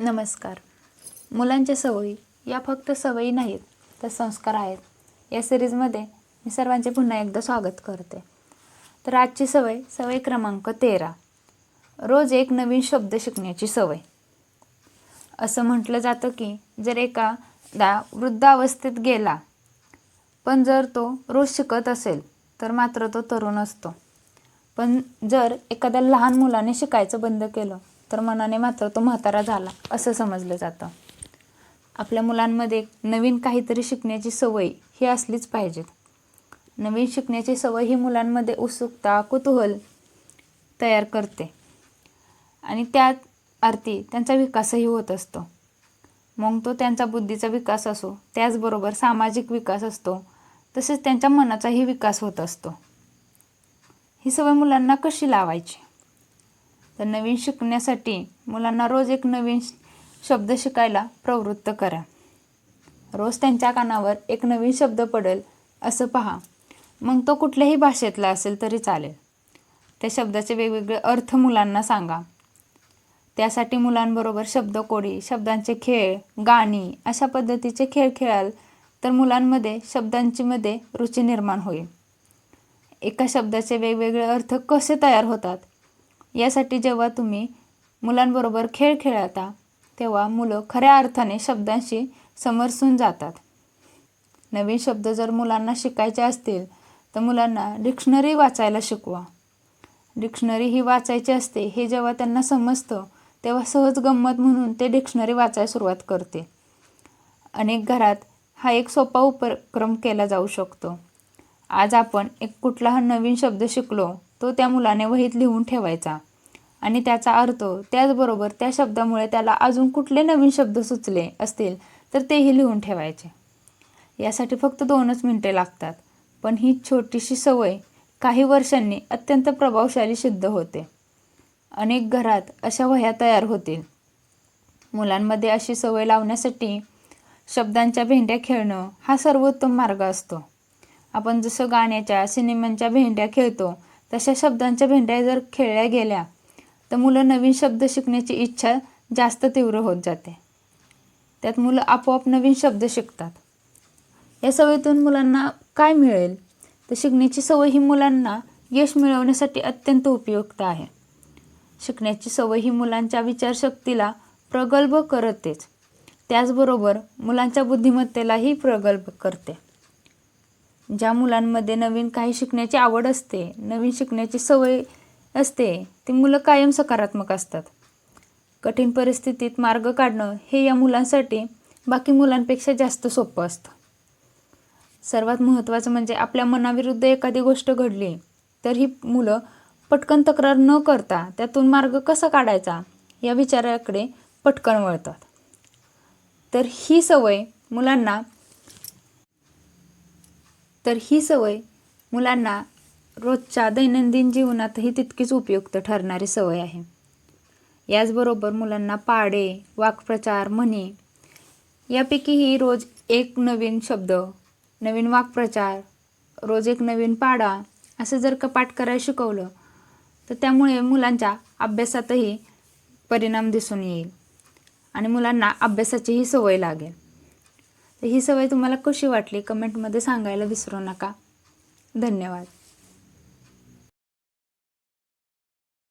नमस्कार. मुलांच्या सवयी या फक्त सवयी नाहीत तर संस्कार आहेत. या सिरीजमध्ये मी सर्वांचे पुन्हा एकदा स्वागत करते. तर आजची सवय सवय क्रमांक तेरा. रोज एक नवीन शब्द शिकण्याची सवय. असं म्हटलं जातं की जर एखादा वृद्धावस्थेत गेला पण जर तो रोज शिकत असेल तर मात्र तो तरुण असतो. पण जर एखाद्या लहान मुलाने शिकायचं बंद केलं तर मनाने मात्र तो म्हातारा झाला असं समजलं जातं. आपल्या मुलांमध्ये नवीन काहीतरी शिकण्याची सवय ही असलीच पाहिजे नवीन शिकण्याची सवय ही मुलांमध्ये उत्सुकता कुतूहल तयार करते. आणि त्या अर्थी त्यांचा विकासही होत असतो. मग तो त्यांचा बुद्धीचा विकास असो त्याचबरोबर सामाजिक विकास असतो तसेच त्यांच्या मनाचाही विकास होत असतो. ही सवय मुलांना कशी लावायची? तर नवीन शिकण्यासाठी मुलांना रोज एक नवीन शब्द शिकायला प्रवृत्त करा. रोज त्यांच्या कानावर एक नवीन शब्द पडेल असं पहा. मग तो कुठल्याही भाषेतला असेल तरी चालेल. त्या शब्दाचे वेगवेगळे अर्थ मुलांना सांगा. त्यासाठी मुलांबरोबर शब्दकोडी शब्दांचे खेळ गाणी अशा पद्धतीचे खेळ खेळाल तर मुलांमध्ये शब्दांचीमध्ये रुची निर्माण होईल. एका शब्दाचे वेगवेगळे अर्थ कसे तयार होतात? यासाठी जेव्हा तुम्ही मुलांबरोबर खेळ खेळता तेव्हा मुलं खऱ्या अर्थाने शब्दांशी समरसून जातात. नवीन शब्द जर मुलांना शिकायचे असतील तर मुलांना डिक्शनरी वाचायला शिकवा. डिक्शनरी ही वाचायची असते हे जेव्हा त्यांना समजतं तेव्हा सहज गंमत म्हणून ते डिक्शनरी वाचायला सुरुवात करते. अनेक घरात हा एक सोपा उपक्रम केला जाऊ शकतो. आज आपण एक कुठला नवीन शब्द शिकलो तो त्या मुलाने वहीत लिहून ठेवायचा. आणि त्याचा अर्थ त्याचबरोबर त्या शब्दामुळे त्याला अजून कुठले नवीन शब्द सुचले असतील तर तेही लिहून ठेवायचे. यासाठी फक्त दोनच मिनटे लागतात पण ही छोटीशी सवय काही वर्षांनी अत्यंत प्रभावशाली सिद्ध होते. अनेक घरात अशा वह्या तयार होतील. मुलांमध्ये अशी सवय लावण्यासाठी शब्दांच्या भेंड्या खेळणं हा सर्वोत्तम मार्ग असतो. आपण जसं गाण्याच्या सिनेमांच्या भेंड्या खेळतो तशा शब्दांच्या भेंड्या जर खेळल्या गेल्या तर मुलं नवीन शब्द शिकण्याची इच्छा जास्त तीव्र होत जाते. त्यात मुलं आपोआप नवीन शब्द शिकतात. या सवयीतून मुलांना काय मिळेल? तर शिकण्याची सवय ही मुलांना यश मिळवण्यासाठी अत्यंत उपयुक्त आहे. शिकण्याची सवय ही मुलांच्या विचारशक्तीला प्रगल्भ करतेच. त्याचबरोबर मुलांच्या बुद्धिमत्तेलाही प्रगल्भ करते. ज्या मुलांमध्ये नवीन काही शिकण्याची आवड असते नवीन शिकण्याची सवय असते. ती मुलं कायम सकारात्मक असतात. कठीण परिस्थितीत मार्ग काढणं हे या मुलांसाठी बाकी मुलांपेक्षा जास्त सोपं असतं. सर्वात महत्त्वाचं म्हणजे आपल्या मनाविरुद्ध एखादी गोष्ट घडली तर ही मुलं पटकन तक्रार न करता त्यातून मार्ग कसा काढायचा या विचाराकडे पटकन वळतात. तर ही सवय मुलांना तर ही सवय मुलांना रोजच्या दैनंदिन जीवनातही तितकीच उपयुक्त ठरणारी सवय आहे. याचबरोबर मुलांना पाडे वाक्प्रचार म्हणी यापैकीही रोज एक नवीन शब्द नवीन वाक्प्रचार रोज एक नवीन पाडा असं जर का पाठ करायला शिकवलं तर त्यामुळे मुलांच्या अभ्यासातही परिणाम दिसून येईल आणि मुलांना अभ्यासाचीही सवय लागेल. तर ही सवय तुम्हाला कशी वाटली? कमेंटमध्ये सांगायला विसरू नका. धन्यवाद.